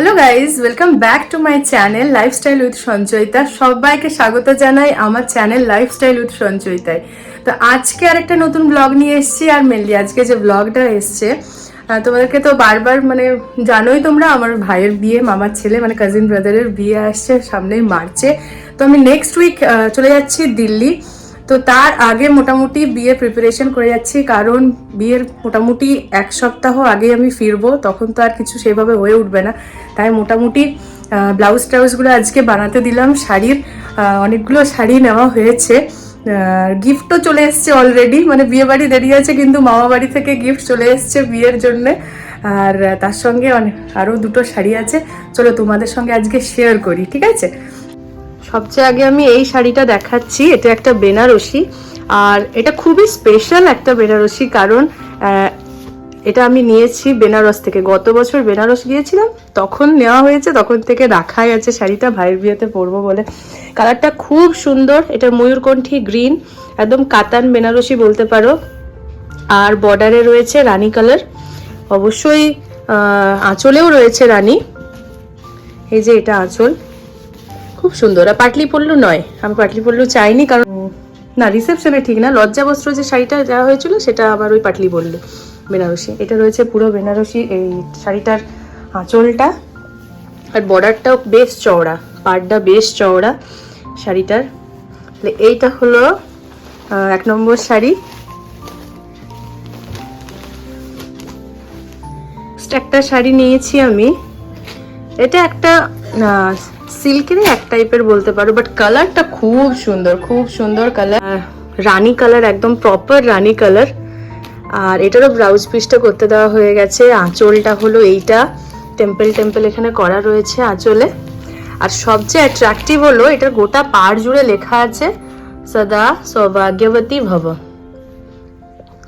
Hello guys welcome back to my channel lifestyle with Sanchayita সবাইকে স্বাগত জানাই আমার চ্যানেল লাইফস্টাইল উইথ সঞ্চয়িতায় তো আজকে আরেকটা নতুন ব্লগ নিয়ে এসেছি আর মেনলি আজকে যে ব্লগটা এসছে তোমাদেরকে তো বারবার মানে জানোই তোমরা, আমার ভাইয়ের বিয়ে, মামার ছেলে মানে কাজিন ব্রাদারের বিয়ে আসছে, সামনেই মার্চে তো আমি নেক্সট উইক চলে যাচ্ছি দিল্লি। তো তার আগে মোটামুটি বিয়ের প্রিপারেশন করে যাচ্ছি, কারণ বিয়ের মোটামুটি এক সপ্তাহ আগে আমি ফিরবো, তখন তো আর কিছু সেভাবে হয়ে উঠবে না। তাই মোটামুটি ব্লাউজ ট্রাউজগুলো আজকে বানাতে দিলাম, শাড়ির অনেকগুলো শাড়ি নেওয়া হয়েছে। গিফটও চলে এসছে অলরেডি মানে বিয়ে বাড়ি দেরি আছে, কিন্তু মামা বাড়ি থেকে গিফট চলে এসছে বিয়ের জন্যে। আর তার সঙ্গে অনেক আরও দুটো শাড়ি আছে। চলো তোমাদের সঙ্গে আজকে শেয়ার করি, ঠিক আছে? সবচেয়ে আগে আমি এই শাড়িটা দেখাচ্ছি, এটা একটা বেনারসি। আর এটা খুবই স্পেশাল একটা বেনারসি কারণ এটা আমি নিয়েছি বেনারস থেকে। গত বছর বেনারস গিয়েছিলাম, তখন নেওয়া হয়েছে, তখন থেকে রাখাই আছে শাড়িটা, ভাইয়ের বিয়েতে পরবো বলে। কালারটা খুব সুন্দর, এটা ময়ূরকণ্ঠী গ্রিন, একদম কাতান বেনারসি বলতে পারো। আর বর্ডারে রয়েছে রানী কালার, অবশ্যই আঁচলেও রয়েছে রানী। এই যে এটা আঁচল। খুব সুন্দর। আর পাটলি পল্লু নয়। আমি পাটলি পল্লু চাইনি কারণ না রিসেপশনে ঠিক না। লজ্জা বস্ত্র যে শাড়িটা দেওয়া হয়েছিল, সেটা আবার ওই পাটলি পল্লু বেনারসি। এটা রয়েছে পুরো বেনারসি এই শাড়িটার আঁচলটা। আর বর্ডারটাও বেশ চওড়া। পাড়টা বেশ চওড়া শাড়িটার। এইটা হলো এক নম্বর শাড়ি। একটা শাড়ি নিয়েছি আমি। এটা একটা সিল্কেরই এক টাইপের বলতে পারো বাট কালারটা খুব সুন্দর খুব সুন্দর কালার রানী কালার একদম প্রপার রানী কালার আর এটারও ব্লাউজ পিসটা করতে দেওয়া হয়ে গেছে। আঁচলটা হলো এইটা। টেম্পল টেম্পল এখানে করা রয়েছে আঁচলে। আর সবচেয়ে অ্যাট্রাকটিভ হলো, এটার গোটা পাড় জুড়ে লেখা আছে, সদা সৌভাগ্যবতী ভব।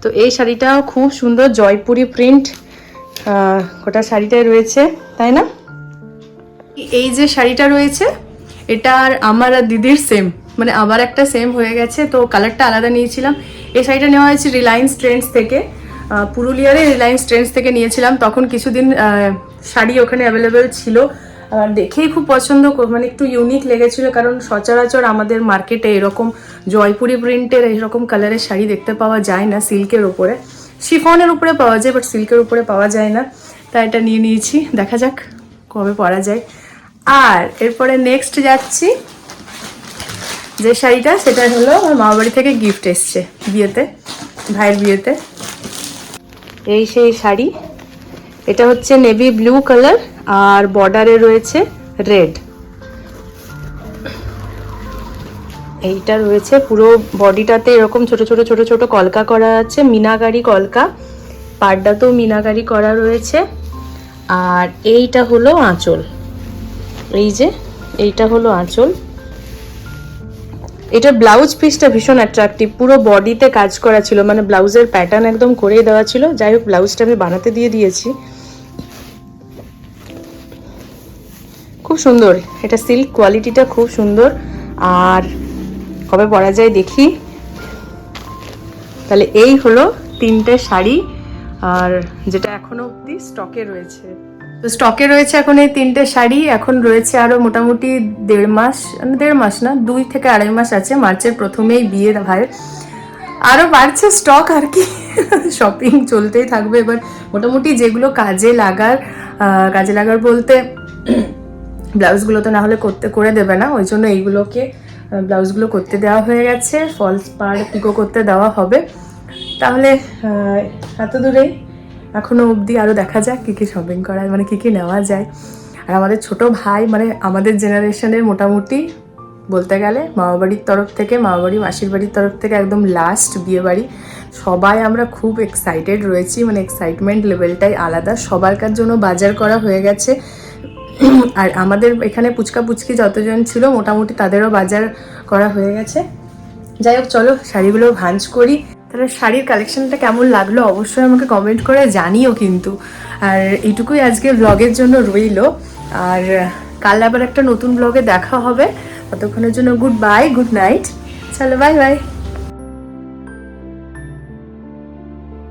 তো এই শাড়িটাও খুব সুন্দর জয়পুরি প্রিন্ট গোটা শাড়িটায় রয়েছে, তাই না? এই যে শাড়িটা রয়েছে, এটা আর আমার আর দিদির সেম মানে আবার একটা সেম হয়ে গেছে, তো কালারটা আলাদা নিয়েছিলাম। এই শাড়িটা নেওয়া হয়েছে রিলায়েন্স ট্রেন্ডস থেকে। পুরুলিয়ারে রিলায়েন্স ট্রেন্ডস থেকে নিয়েছিলাম। তখন কিছুদিন শাড়ি ওখানে অ্যাভেলেবেল ছিল। আর দেখেই খুব পছন্দ মানে একটু ইউনিক লেগেছিল, কারণ সচরাচর আমাদের মার্কেটে এরকম জয়পুরি প্রিন্টের এরকম কালারের শাড়ি দেখতে পাওয়া যায় না সিল্কের উপরে। শিফনের উপরে পাওয়া যায় বাট সিল্কের উপরে পাওয়া যায় না। তাই এটা নিয়ে নিয়েছি। দেখা যাক কবে পরা যায়। আর এরপরে নেক্সট যাচ্ছি। যে শাড়িটা, সেটা হলো আমার মামা বাড়ি থেকে গিফট এসছে বিয়েতে, ভাইয়ের বিয়েতে। এই সেই শাড়ি। এটা হচ্ছে নেভি ব্লু কালার আর বর্ডারে রয়েছে রেড এইটা রয়েছে পুরো বডিটাতে এরকম ছোট ছোট ছোট ছোট কলকা করা আছে, মিনাকারি কলকা। পাড়টাতেও মিনাকারি করা রয়েছে। আর এইটা হলো আঁচল। এই যে, এইটা হলো আঁচল। এটার ব্লাউজ পিসটা ভীষণ অ্যাট্রাকটিভ পুরো বডিতে কাজ করা ছিল মানে ব্লাউজের প্যাটার্ন একদম করেই দেওয়া ছিল। যাই হোক ব্লাউজটা আমি বানাতে দিয়ে দিয়েছি। খুব সুন্দর, এটা সিল্ক কোয়ালিটিটা খুব সুন্দর। আর কবে পরা যায় দেখি। তাহলে এই হলো তিনটে শাড়ি, আর যেটা এখনও অবধি স্টকে রয়েছে। তো স্টকে রয়েছে এখন এই তিনটে শাড়ি, এখন রয়েছে আরও মোটামুটি দেড় মাস দেড় মাস না, দুই থেকে আড়াই মাস আছে, মার্চের প্রথমেই বিয়ে ভাইয়ের আরও বাড়ছে স্টক আর কি শপিং চলতেই থাকবে। এবার মোটামুটি যেগুলো কাজে লাগার কাজে লাগার বলতে ব্লাউজগুলো তো না হলে করতে, করে দেবে না, ওই জন্য এইগুলোকে ব্লাউজগুলো করতে দেওয়া হয়ে গেছে ফলস পার পিকো করতে দেওয়া হবে। তাহলে এত দূরেই এখনও অবধি আরও দেখা যাক কী কী শপিং করা মানে কী কী নেওয়া যায়। আর আমাদের ছোট ভাই মানে আমাদের জেনারেশনের মোটামুটি বলতে গেলে মামাবাড়ির তরফ থেকে মামা বাড়ি মাসির বাড়ির তরফ থেকে একদম লাস্ট বিয়ে বাড়ি সবাই আমরা খুব এক্সাইটেড রয়েছি মানে এক্সাইটমেন্ট লেভেলটাই আলাদা। সবারকার জন্য বাজার করা হয়ে গেছে। আর আমাদের এখানে পুচকা পুচকি যতজন ছিল, মোটামুটি তাদেরও বাজার করা হয়ে গেছে। যাই হোক, চলো শাড়িগুলো ভাঁজ করি। তাহলে শাড়ির কালেকশনটা কেমন লাগল? অবশ্যই আমাকে কমেন্ট করে জানিও কিন্তু। আর এটুকুই আজকে ব্লগের জন্য রইল। আর কাল আবার একটা নতুন ব্লগে দেখা হবে। ততক্ষণের জন্য গুড বাই গুড নাইট চলো বাই বাই